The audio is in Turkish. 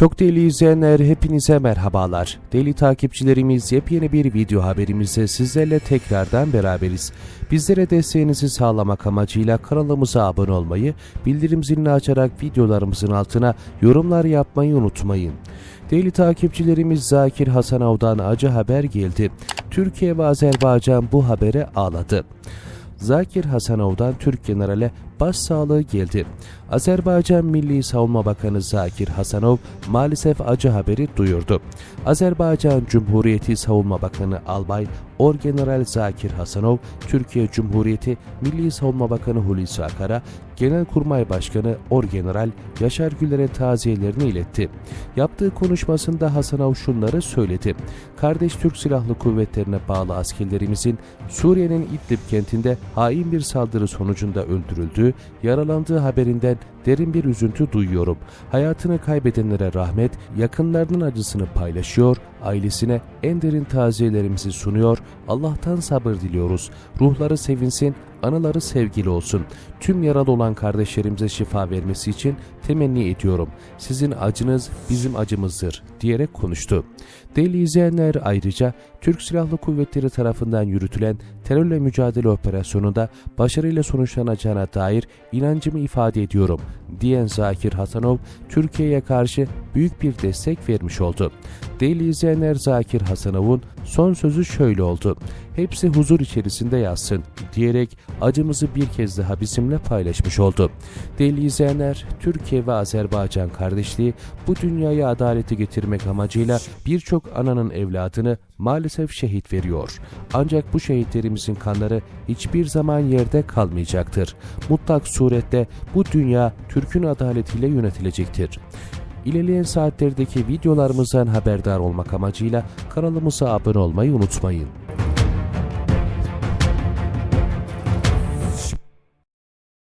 Çok değerli izleyenler hepinize merhabalar. Değerli takipçilerimiz yepyeni bir video haberimizde sizlerle tekrardan beraberiz. Bizlere desteğinizi sağlamak amacıyla kanalımıza abone olmayı, bildirim zilini açarak videolarımızın altına yorumlar yapmayı unutmayın. Değerli takipçilerimiz Zakir Hasanov'dan acı haber geldi. Türkiye ve Azerbaycan bu habere ağladı. Zakir Hasanov'dan Türk generale başsağlığı geldi. Azerbaycan Milli Savunma Bakanı Zakir Hasanov maalesef acı haberi duyurdu. Azerbaycan Cumhuriyeti Savunma Bakanı Albay Orgeneral Zakir Hasanov, Türkiye Cumhuriyeti Milli Savunma Bakanı Hulusi Akar'a, Genelkurmay Başkanı Orgeneral Yaşar Güler'e taziyelerini iletti. Yaptığı konuşmasında Hasanov şunları söyledi. Kardeş Türk Silahlı Kuvvetlerine bağlı askerlerimizin Suriye'nin İdlib kentinde hain bir saldırı sonucunda öldürüldüğü, yaralandığı haberinden derin bir üzüntü duyuyorum. Hayatını kaybedenlere rahmet, yakınlarının acısını paylaşıyor, ailesine en derin taziyelerimizi sunuyor, Allah'tan sabır diliyoruz. Ruhları sevinsin, anıları sevgili olsun. Tüm yaralı olan kardeşlerimize şifa vermesi için temenni ediyorum. Sizin acınız bizim acımızdır diyerek konuştu. Değerli izleyenler ayrıca Türk Silahlı Kuvvetleri tarafından yürütülen terörle mücadele operasyonunda başarıyla sonuçlanacağına dair inancımı ifade ediyorum diyen Zakir Hasanov Türkiye'ye karşı büyük bir destek vermiş oldu. Değerli izleyenler Zakir Hasanov'un son sözü şöyle oldu. Hepsi huzur içerisinde yazsın diyerek acımızı bir kez daha bizimle paylaşmış oldu. Değerli izleyenler Türkiye ve Azerbaycan kardeşliği bu dünyaya adaleti getirmek amacıyla birçok ananın evladını maalesef şehit veriyor. Ancak bu şehitlerimizin kanları hiçbir zaman yerde kalmayacaktır. Mutlak surette bu dünya Türk'ün adaletiyle yönetilecektir. İlerleyen saatlerdeki videolarımızdan haberdar olmak amacıyla kanalımıza abone olmayı unutmayın.